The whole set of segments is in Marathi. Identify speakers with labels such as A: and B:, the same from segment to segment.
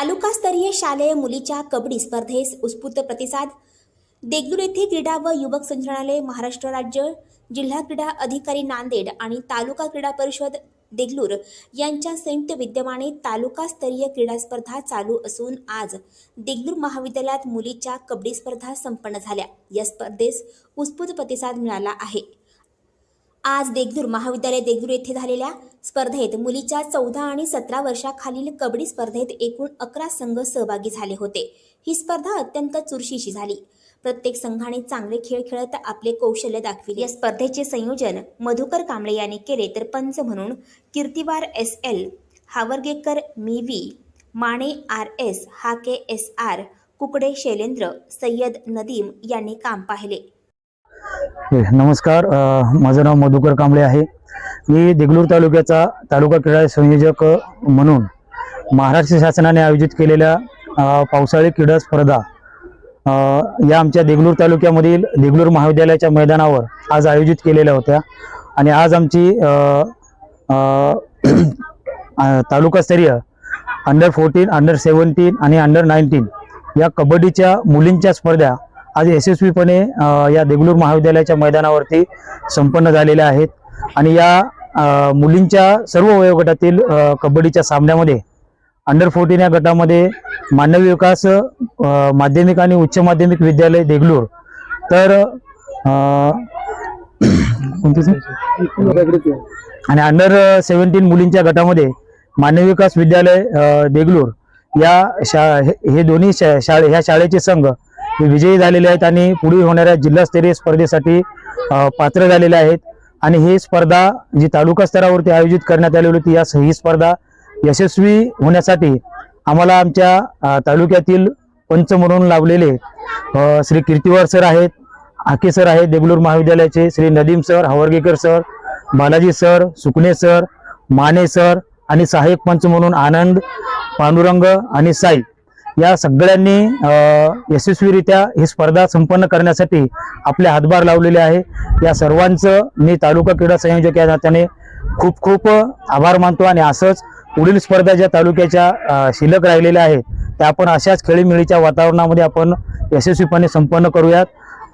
A: तालुकास्तरीय शालेय मुलीच्या कबड्डी स्पर्धेस उत्स्फूर्त प्रतिसाद. देगलूर येथे क्रीडा व युवक संचालनालय महाराष्ट्र राज्य जिल्हा क्रीडा अधिकारी नांदेड आणि तालुका क्रीडा परिषद देगलूर यांच्या संयुक्त विद्यमाने तालुकास्तरीय क्रीडा स्पर्धा चालू असून आज देगलूर महाविद्यालयात मुलीच्या कबड्डी स्पर्धा संपन्न झाल्या. या स्पर्धेस उत्स्फूर्त प्रतिसाद मिळाला आहे. आज देगलूर महाविद्यालय देगलूर येथे झालेल्या स्पर्धेत मुलीच्या चौदा आणि सतरा वर्षाखालील कबड्डी स्पर्धेत एकूण अकरा संघ सहभागी झाले होते. ही स्पर्धा अत्यंत चुरशीची झाली. प्रत्येक संघाने चांगले खेळ खेळत आपले कौशल्य दाखविले. या स्पर्धेचे संयोजन मधुकर कांबळे यांनी केले तर पंच म्हणून कीर्तिवार एस एल हावरगेकर मी V Mane R S Hake S R Kukde Shailendra Sayyad Nadeem यांनी काम पाहिले.
B: नमस्कार. माझं नाव मधुकर कांबळे आहे. मी देगलूर तालुक्याचा तालुका क्रीडा संयोजक म्हणून महाराष्ट्र शासनाने आयोजित केलेल्या पावसाळी क्रीडा स्पर्धा या आमच्या देगलूर तालुक्यामधील देगलूर महाविद्यालयाच्या मैदानावर आज आयोजित केलेल्या होत्या. आणि आज आमची तालुकास्तरीय अंडर फोर्टीन अंडर सेवन्टीन आणि अंडर नाईन्टीन या कबड्डीच्या मुलींच्या स्पर्धा आज यशस्वीपणे या देगलूर महाविद्यालयाच्या मैदानावरती संपन्न झालेल्या आहेत. आणि या मुलींच्या सर्व वयोगटातील कबड्डीच्या सामन्यामध्ये अंडर फोर्टीन या गटामध्ये मानवी विकास माध्यमिक आणि उच्च माध्यमिक विद्यालय देगलूर. तर आणि अंडर सेव्हन्टीन मुलींच्या गटामध्ये मानवी विकास विद्यालय देगलूर. या शा हे दोन्ही शा शाळे ह्या शाळेचे संघ ते विजयी झालेले आहेत आणि पुढील होणाऱ्या जिल्हास्तरीय स्पर्धेसाठी पात्र झालेले आहेत. आणि ही स्पर्धा जी तालुका स्तरावरती आयोजित करण्यात आलेली होती या ही स्पर्धा यशस्वी होण्यासाठी आम्हाला आमच्या तालुक्यातील पंच म्हणून लाभलेले श्री कीर्तिवार सर आहेत आके सर आहेत देगलूर महाविद्यालयाचे Shri Nadeem sir Havargekar sir Balaji sir Sukne sir Mane sir आणि सहाय्यक पंच म्हणून आनंद पांडुरंग आणि साई. या सगळ्यांनी यशस्वीरित्या ही स्पर्धा संपन्न करण्यासाठी आपले हातभार लावलेले आहे. या सर्वांचं मी तालुका क्रीडा संयोजक या नात्याने खूप खूप आभार मानतो आणि असंच पुढील स्पर्धा ज्या तालुक्याच्या शिल्लक राहिलेल्या आहेत त्या आपण अशाच खेळीमेळीच्या वातावरणामध्ये आपण यशस्वीपणे संपन्न करूयात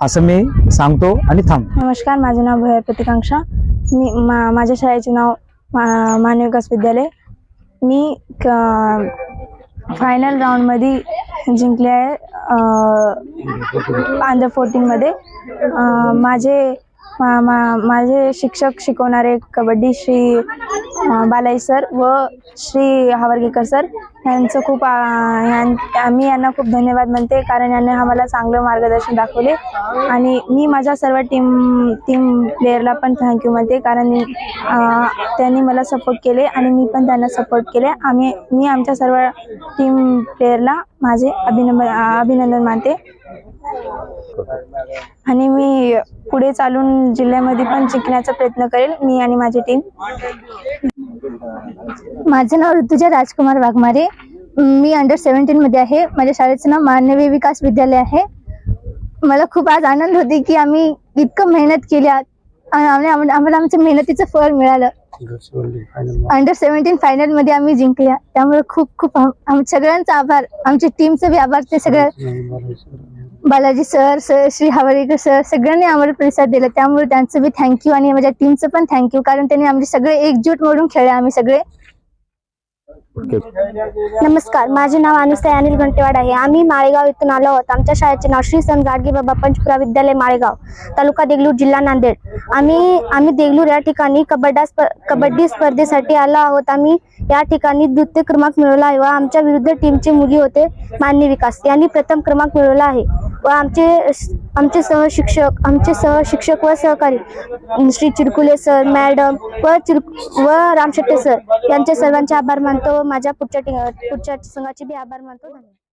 B: असं मी सांगतो आणि थांबतो.
C: नमस्कार माझे नाव भय प्रतिकांक्षा. मी मा माझ्या शाळेचे नाव मा मानव विकास विद्यालय. मी क फायनल राऊंडमध्ये जिंकले आहे अंडर फोर्टीनमध्ये माझे मा मा माझे शिक्षक शिकवणारे कबड्डी श्री बालाई सर व श्री हावर्गेकर सर यांचं खूप आम्ही मी यांना खूप धन्यवाद म्हणते कारण यांनी आम्हाला चांगलं मार्गदर्शन दाखवले. आणि मी माझ्या सर्व टीम टीम प्लेयरला पण थँक्यू म्हणते कारण त्यांनी मला सपोर्ट केले आणि मी पण त्यांना सपोर्ट केले. आम्ही मी आमच्या सर्व टीम प्लेयरला माझे अभिनंदन अभिनंदन मानते. आणि मी पुढे चालून जिल्ह्यामध्ये पण जिंकण्याचा प्रयत्न करेल मी आणि माझी टीम
D: माझं नाव ऋतुजा राजकुमार वाघमारे. मी अंडर सेव्हन्टीन मध्ये आहे. माझ्या शाळेचं नाव मानवी विकास विद्यालय आहे. मला खूप आज आनंद होते की आम्ही इतकं मेहनत केली. आणि आम्हाला आमच्या मेहनतीचं फळ मिळालं. अंडर सेव्हन्टीन फायनलमध्ये आम्ही जिंकल्या. त्यामुळे खूप खूप सगळ्यांचा आभार. आमच्या टीमचा बी आभार. ते सगळं Balaji sir sir Shri Havarekar sir सगळ्यांनी आम्हाला प्रतिसाद दिला. त्यामुळे त्यांचं बी थँक्यू आणि माझ्या टीमचं पण थँक्यू कारण त्यांनी आमचे सगळे एकजूट म्हणून खेळले आम्ही सगळे.
E: नमस्कार माझे नाव अनुसया अनिल घंटेवाड आहे. आम्ही माळेगाव इथून आलो आहोत. आमच्या शाळेचे नाव श्री संत गाडगे बाबा पंचपुरा विद्यालय माळेगाव तालुका देगलूर जिल्हा नांदेड. आम्ही आम्ही देगलूर या ठिकाणी कबड्डा स्प कबड्डी स्पर्धेसाठी आलो आहोत. आम्ही या ठिकाणी द्वितीय क्रमांक मिळवला आहे व आमच्या विरुद्ध टीमचे मुली होते मान्य विकास. यांनी प्रथम क्रमांक मिळवला आहे. व आमचे आमचे सहशिक्षक आमचे सहशिक्षक व सहकारी श्री चिरकुले सर मॅडम व चिर व रामशेट्टे सर यांचे सर्वांचे आभार मानतो व माझ्या पुढच्या पुढच्या संघाचे बी आभार मानतो. धन्यवाद.